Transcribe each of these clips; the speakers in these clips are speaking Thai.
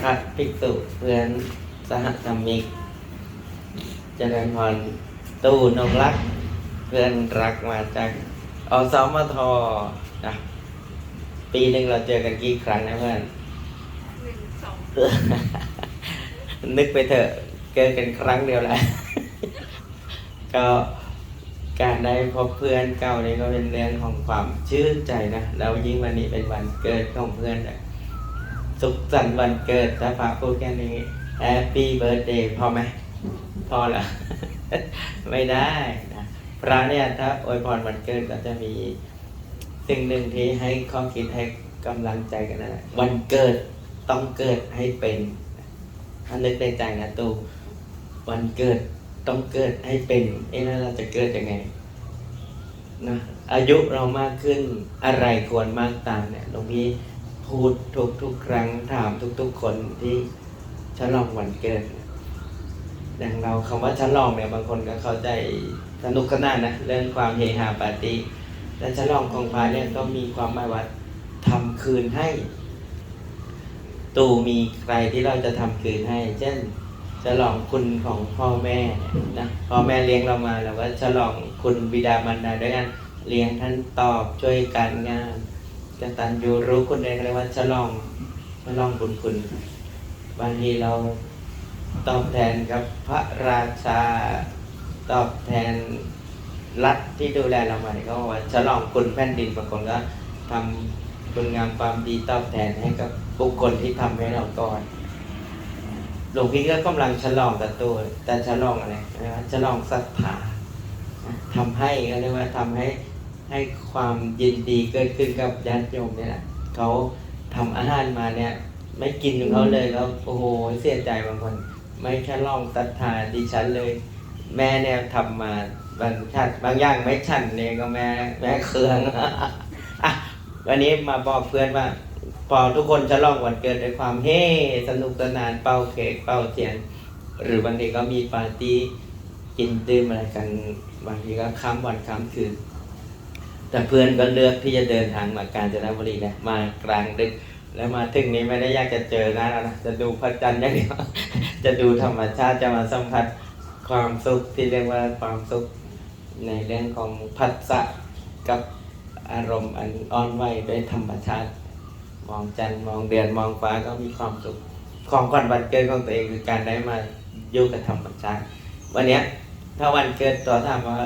พระภิกษุเพื่อนสหธรรมิก เจริญพรตู้นงรัก เพื่อนรักมาจากอสมทนะปีหนึ่งเราเจอกันกี่ครั้งนะเพื่อนหนึ่งสองนึกไปเถอะเกินกันครั้งเดียวแหละก็การได้พบเพื่อนเก่านี่ก็เป็นเรื่องของความชื่นใจนะแล้วยิ่งวันนี้เป็นวันเกิดของเพื่อนอะ สุขสันต์วันเกิดถ้าพูดแค่นี้ Happy Birthday พอไหมพอละไม่ได้นะพระเนี่ยถ้าอวยพรวันเกิดก็จะมีสิ่งหนึ่งที่ให้ข้อคิดให้กำลังใจกันนะวันเกิดต้องเกิดให้เป็นถ้านึกในใจนะตูวันเกิดต้องเกิดให้เป็นเอ๊ะแล้วเราจะเกิดยังไงนะอายุเรามากขึ้นอะไรควรมากตามเนี่ยหลวงพี่ พูดทุกทุกครั้งถามทุก ๆ คนที่ฉลองวันเกิดอย่างเราคำว่าฉลองเนี่ยบางคนก็เข้าใจสนุกสนานนะเรื่องความเฮฮาปาร์ตี้แต่ฉลองของพระเนี่ยก็มีความหมายว่าทำคืนให้ ตู่มีใครที่เราจะทำคืนให้ เช่นฉลองคุณของพ่อแม่นะพ่อแม่เลี้ยงเรามาเราก็ฉลองคุณบิดามารดาด้วยกันเลี้ยงท่านตอบช่วยการงาน กตัญญูรู้คุณเองเลยกว่าฉลองฉลองบุญคุณบางทีเราตอบแทนกับพระราชาตอบแทนรัฐที่ดูแลเรามาเนี่ยก็บอกว่าฉลองคุณแผ่นดินบางคนก็ทำคุณงามความดีตอบแทนให้กับบุคคลที่ทำให้เราก่อน หลวงพี่ก็กำลังฉลองกับตัว แต่ฉลองอะไรนะฉลองศรัทธาทำให้ก็เรียกว่าทำให้ ให้ความยินดีเกิดขึ้นกับญาติโยมเนี่ยแหละเขาทำอาหารมาเนี่ย ไม่กินของเขาเลยแล้วโอ้โหเสียใจบางคน ไม่ฉลองศรัทธาดิฉันเลย แม่เนี่ยทำมาบางชาติบางอย่างไม่ฉันเนี่ยก็แม่แม่เคืองอะวันนี้มาบอกเพื่อนว่าพอทุกคนฉลองวันเกิดด้วยความเฮ้สนุกสนานเป่าเค้กเป่าเทียน หรือบางทีก็มีปาร์ตี้กินดื่มอะไรกันบางทีก็ค้ำวันค้ำคืน แต่เพื่อนก็เลือกที่จะเดินทางมากาญจนบุรีนะมากลางดึกแล้วมาถึงนี้ไม่ได้อยากจะเจอหน้าแล้วนะจะดูพระจันทร์อย่างเดียวจะดูธรรมชาติจะมาสัมผัสความสุขที่เรียกว่าความสุขในเรื่องของพัสสะกับอารมณ์อันอ่อนไหวด้วยธรรมชาติ มองจันทร์มองเดือนมองฟ้าก็มีความสุขของขวัญวันเกิดของตัวเองคือการได้มาอยู่กับธรรมชาติ วันเนี้ยถ้าวันเกิดตัวถามว่า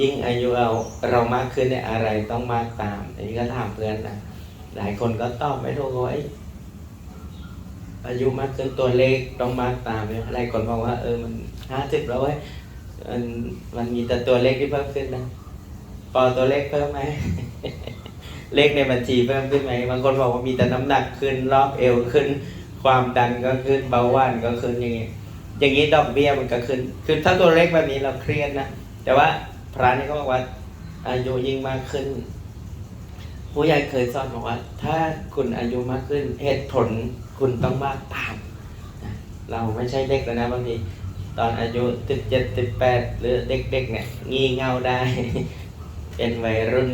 ยิ่งอายุเราเรามากขึ้นเนี่ยอะไรต้องมากตาม อันนี้ก็ถามเพื่อนนะหลายคนก็ตอบไม่ถูกว่าอายุมากขึ้นตัวเลขต้องมากตามเนี่ยหลายคนบอกว่าเออมันห้าสิบแล้วเว้ยมันมันมีแต่ตัวเลขที่เพิ่มขึ้นนะปอตัวเลขเพิ่มไหมเลขในบัญชีเพิ่มขึ้นไหมบางคนบอกว่ามีแต่น้ำหนักขึ้นรอบเอวขึ้น ความดันก็ขึ้นเบาหวานก็ขึ้นอย่างงี้อย่างนี้ดอกเบี้ยมันก็ขึ้นคือถ้าตัวเลขแบบนี้เราเครียดนะแต่ว่า พระนี่ก็บอกว่าอายุยิ่งมากขึ้น ผู้ใหญ่เคยสอนบอกว่า ถ้าคุณอายุมากขึ้นเหตุผลคุณต้องมากตามเราไม่ใช่เด็กแล้วนะบางทีตอนอายุสิบเจ็ดสิบแปดหรือเด็ก ๆ เนี่ยงี่เง่าได้ เป็นวัยรุ่น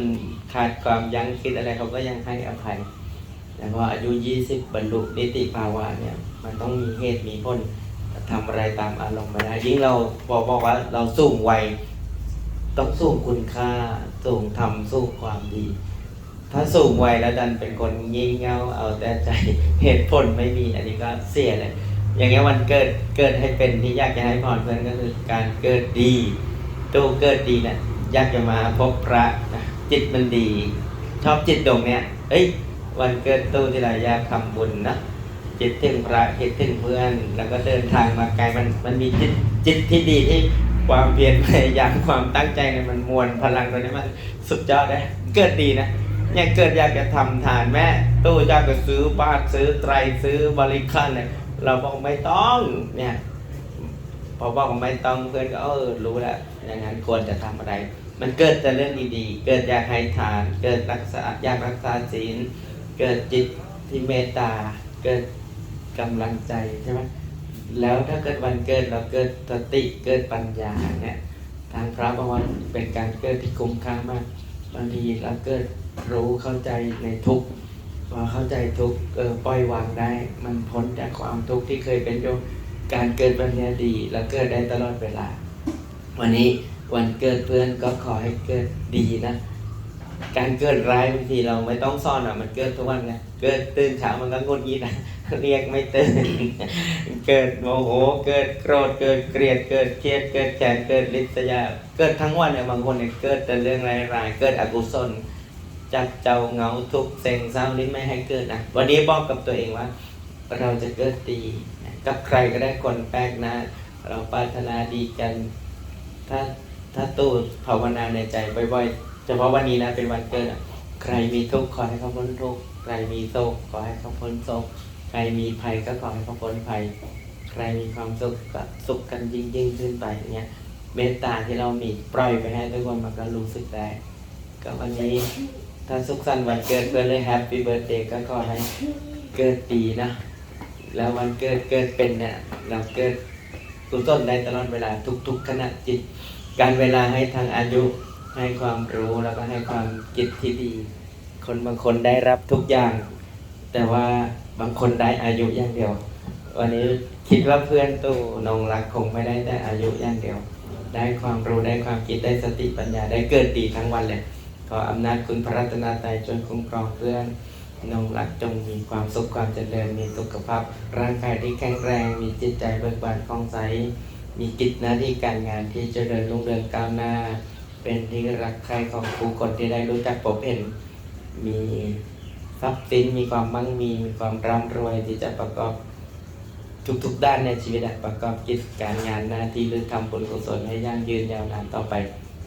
ขาดความยั้งคิดอะไรเขาก็ยังให้อภัยแต่พออายุ20บรรลุนิติภาวะเนี่ย มันต้องมีเหตุมีผลทำอะไรตามอารมณ์ไม่ได้ยิ่งเราบอกบอกว่าเราสูงวัย ต้องสูงคุณค่าสูงทำสูงความดี ถ้าสูงวัยแล้วดันเป็นคนงี่เง่าเอาแต่ใจเหตุผลไม่มีอันนี้ก็เสียเลยอย่างเงี้ยวันเกิดเกิดให้เป็นที่อยากจะให้พรเพื่อนก็คือการเกิดดีตู้เกิดดีนี่ยอยากจะมาพบพระนะจิตมันดี ชอบจิตดวงเนี้ยเอ้ยวันเกิดตู้ที่เราอยากทำบุญนะจิตถึงพระคิดถึงเพื่อน แล้วก็เดินทางมาไกลมันมันมีจิตจิตที่ดีที่ ความเพียรพยายามความตั้งใจเนี่ยมันมวลพลังตัวนี้มันสุดยอดเลยเกิดดีนะอย่างเกิดอยากจะทำทานแม่ตู้อยากจะซื้อบ้านซื้อไตรซื้อบริขารเนี่ยเราบอกไม่ต้องเนี่ยพอบอกไม่ต้องเพื่อนก็เออรู้แล้วอย่างนั้นควรจะทำอะไร มันเกิดแต่เรื่องดีๆ เกิดอยากให้ทาน เกิดรักษาอยากรักษาศีลเกิดจิตที่เมตตาเกิดกำลังใจใช่ไหม แล้วถ้าเกิดวันเกิดเราเกิดสติเกิดปัญญาเนี่ยทางพระบอกว่าเป็นการเกิดที่คุ้มค่ามากบางทีเราเกิดรู้เข้าใจในทุกพอเข้าใจทุกเออปล่อยวางได้ มันพ้นจากความทุกข์ที่เคยเป็นอยู่การเกิดวันนี้ดีแล้วเกิดได้ตลอดเวลา วันนี้วันเกิดเพื่อนก็ขอให้เกิดดีนะการเกิดร้ายบางทีเราไม่ต้องซ่อนอะมันเกิดทุกวันไงเกิดตื่นเช้ามันก็งดยีดอะ เรียกไม่ตื่น เกิดโมโห เกิดโกรธ เกิดเกลียด เกิดเครียด เกิดแค้น เกิดลิษยา เกิดทั้งวันเนี่ยบางคนเนี่ยเกิดแต่เรื่องร้ายๆ เกิดอกุศล จับเจ้าเงาทุกเซ็งเศร้านี่ไม่ให้เกิดนะ วันนี้บอกกับตัวเองว่า เราจะเกิดดีกับใครก็ได้คนแปลกหน้าเราปรารถนาดีกัน ถ้าถ้าตู้ภาวนาในใจบ่อยๆ เฉพาะวันนี้นะเป็นวันเกิดอะใครมีทุกข์ขอให้เขาพ้นทุกข์ ใครมีโศกขอให้เขาพ้นโศก ใครมีภัยก็ขอให้เขาพ้นภัย ใครมีความสุขก็สุขกันยิ่งยิ่งขึ้นไปเนี่ยเมตตาที่เรามีปล่อยไปให้ทุกคนมันก็รู้สึกได้ ก็วันนี้ถ้าสุขสันต์วันเกิดเพื่อนเลยแฮปปี้เบิร์ดเดย์ก็ขอให้เกิดดีนะ แล้ววันเกิดเกิดเป็นเนี่ยเราเกิดกุศลได้ตลอดเวลาทุกๆขณะจิต การเวลาให้ทางอายุให้ความรู้แล้วก็ให้ความคิดที่ดี คนบางคนได้รับทุกอย่าง แต่ว่าบางคนได้อายุอย่างเดียว วันนี้คิดว่าเพื่อนตู้นงรักคงไม่ได้แต่อายุอย่างเดียว ได้ความรู้ได้ความคิดได้สติปัญญาได้เกิดดีทั้งวันเลยขออำนาจคุณพระรัตนตรัยจนคุ้มครองเพื่อนนงรักจงมีความสุขความเจริญมีสุขภาพ ร่างกายที่แข็งแรง มีจิตใจเบิกบานคล่องใส มีกิจหน้าที่การงานที่เจริญรุ่งเรืองก้าวหน้า เป็นที่รักใคร่ของผู้คนที่ได้รู้จักพบเห็นมี ทรัพย์สินมีความมั่งมีมีความร่ำรวยที่จะประกอบทุกๆด้านในชีวิตประกอบกิจการงานหน้าที่หรือทำผลกุศลให้ยั่งยืนยาวนานต่อไป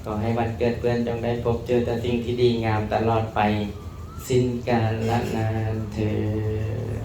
ขอให้วันเกิดเพื่อนจงได้พบเจอแต่สิ่งที่ดีงามตลอดไป สิ้นกาลละนานเธอ